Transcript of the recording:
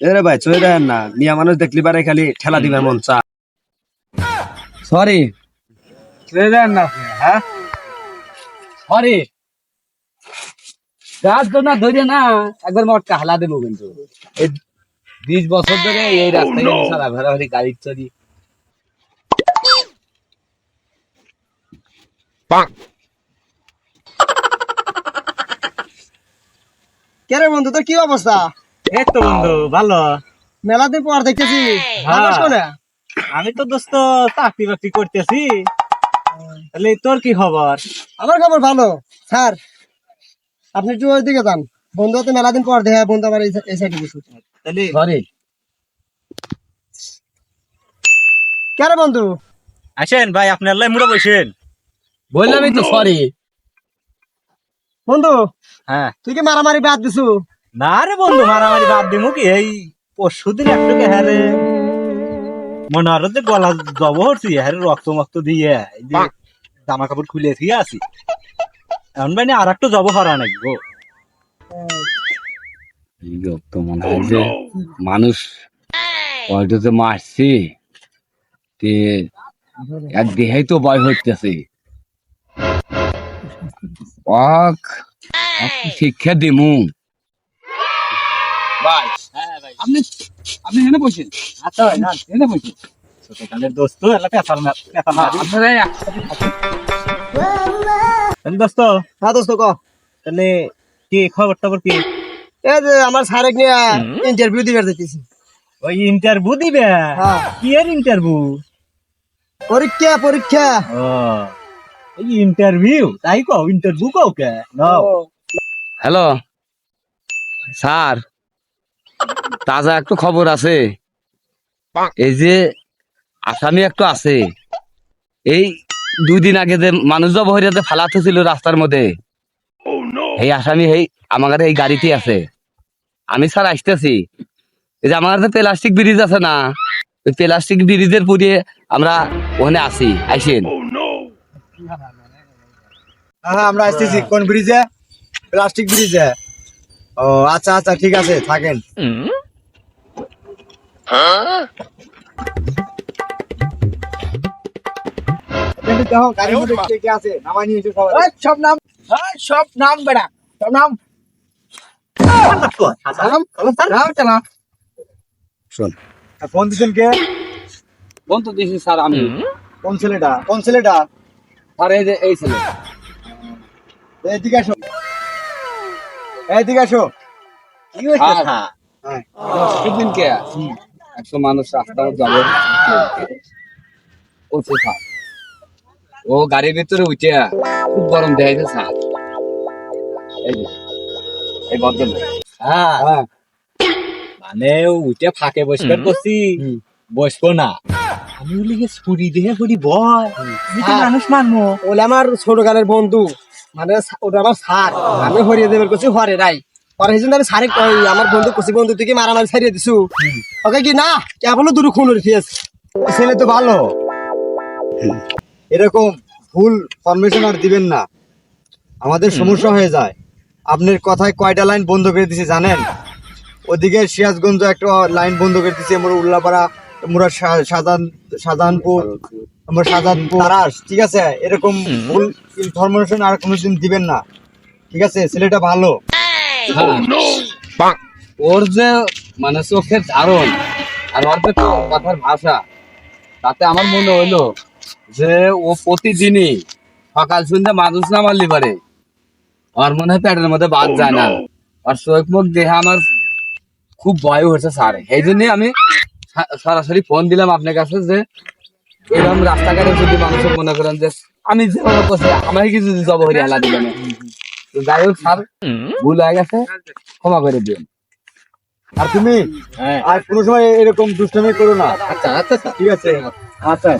এরে ভাই চলে দেন না। মিয়া মানুষ দেখলি পারে খালি ঠেলা দিবার মন চা। সরি। চলে দেন না হ্যাঁ? সরি। গাছ তো না ধরে না একবার মটকা হালা দেবো কিন্তু। এই বিশ বছর ধরে এই রাস্তায় সারা ঘোরাঘুরি গাড়ি চড়ি কে রে বন্ধু তোর কি অবস্থা? এই তো বন্ধু ভালো। মেলা দিন পর দেখতেছি। হ্যাঁ। আমি তো দোস্ত চাকরি বাকরি করতেছি। তাহলে তোর কি খবর? আমার খবর ভালো স্যার। আপনি একটু ওইদিকে যান। বন্ধু তো মেলা দিন পর দেখা বন্ধু আমার এই সাইডে বসে তাহলে সরি কে রে বন্ধু? আসেন ভাই আপনি আল্লাহ মুড়ে বসেন। বললামই তো সরি বন্ধু হ্যাঁ। তুই কি মারামারি বাদ দিছু? না রে বন্ধু মারামারি বাদ দিমু কি? এই পরশু দিন একটু হ্যারে মনে হলো যে গলা জব হচ্ছি হ্যারে রক্ত মক্ত দিয়ে। এই যে জামা কাপড় খুলে দিয়ে আসি এখন ভাই আর একটু জব হরা নাকি গো। তো মনে হয় যে মানুষ হয়তো যে মারছি তে এক দেহাই তো ভয় হইতেছে। অক শিক্ষা দিমু। ভাই আপনি আপনি এখানে বসেন। আচ্ছা ভাই না এখানে বসেন। ছোটকালের দোস্ত এলা পেছাল না পেছাল না। আপনারা তাহলে দোস্ত হ্যাঁ দোস্ত ক। তাহলে কি খবর টবর কি? এই যে আমার স্যারেক নিয়ে ইন্টারভিউ দিবার দিতেছি ওই ইন্টারভিউ দিবে? হ্যাঁ। কি এর ইন্টারভিউ পরীক্ষা পরীক্ষা। ও ইন্টারভিউ তাই কও ইন্টারভিউ কও কে? নাও। হ্যালো? স্যার তাজা একটু খবর আছে। এই যে আসামি একটু আছে। এই দুই দিন আগে যে মানুষ জব হইয়াতে ফালাতে ছিল রাস্তার মধ্যে। এই আসামি এই আমার এই গাড়িতে আছে। আমি স্যার আসতেছি। এই যে আমার কাছে প্লাস্টিক ব্রিজ আছে না ওই প্লাস্টিক ব্রিজের পুড়িয়ে আমরা ওখানে আসি আইসেন। হ্যাঁ আমরা আসতেছি। কোন ব্রিজে? প্লাস্টিক ব্রিজে। ও আচ্ছা আচ্ছা ঠিক আছে থাকেন। সব নাম সব নাম বেড়া সব নাম। শোন। আর ফোন কে? বন্ধু দিছি স্যার আমি। কোন ছেলেটা? কোন ছেলেটা? স্যার এই যে এই ছেলে। এদিকে আসো। এদিকে আসো। কি আর- হ্যাঁ হ্যাঁ। সেদিন কে? একশো মানুষ রাস্তা যাবে। ও স্যার। ও গাড়ির ভিতরে উঠে খুব গরম দেখাইছে স্যার। এই হ্যাঁ। হ্যাঁ। মানে উঠে ফাঁকে বসবার করছি। বসবো না। আমি বলি ছুরি দিয়ে করি বয়। হ্যাঁ। মানুষ মানবো। ওলে আমার ছোটকালের বন্ধু। মানে ওটা আমার স্যার। আমি হরিয়ে দেবের করছি হরে রাই পরে সেই আমি কই আমার বন্ধু কছি বন্ধু তুই কি মারামারি ছাড়িয়ে দিছু? ওকে কি না কেবল দুটো খুন উঠিয়েছে ছেলে তো ভালো। এরকম ভুল ফরমেশন আর দিবেন না। আমাদের সমস্যা হয়ে যায়। আপনার কথায় কয়টা লাইন বন্ধ করে দিছে জানেন? ওদিকে সিরাজগঞ্জ একটা লাইন বন্ধ করে দিছে মোর উল্লাপাড়া মোরা সাজান সাজানপুর আমরা সাজানপুর তারাস ঠিক আছে? এরকম ভুল ইনফরমেশন আর কোনোদিন দিবেন না। ঠিক আছে? ছেলেটা ভালো। হ্যাঁ। ওর যে মানে চোখের ধারণ আর ওর যে কথার ভাষা তাতে আমার মনে হইল যে ও প্রতিদিনই সকাল সন্ধ্যা মানুষ না মারলি পারে। ওর মনে হয় প্যাটের মধ্যে বাদ যায় না। আর চোখ মুখ দেখে আমার খুব ভয় হয়েছে স্যার। এই জন্যই আমি সরাসরি ফোন দিলাম আপনার কাছে যে এরকম রাস্তাঘাটে যদি মানুষ মনে করেন যে আমি যেভাবে করছি আমাকে কিছু জব হেলা দিবেন যাই হোক স্যার ভুল হয়ে গেছে ক্ষমা করে দিন। আর তুমি হ্যাঁ। আর কোনো সময় এরকম দুষ্টামি করো না। আচ্ছা আচ্ছা ঠিক আছে। আচ্ছা।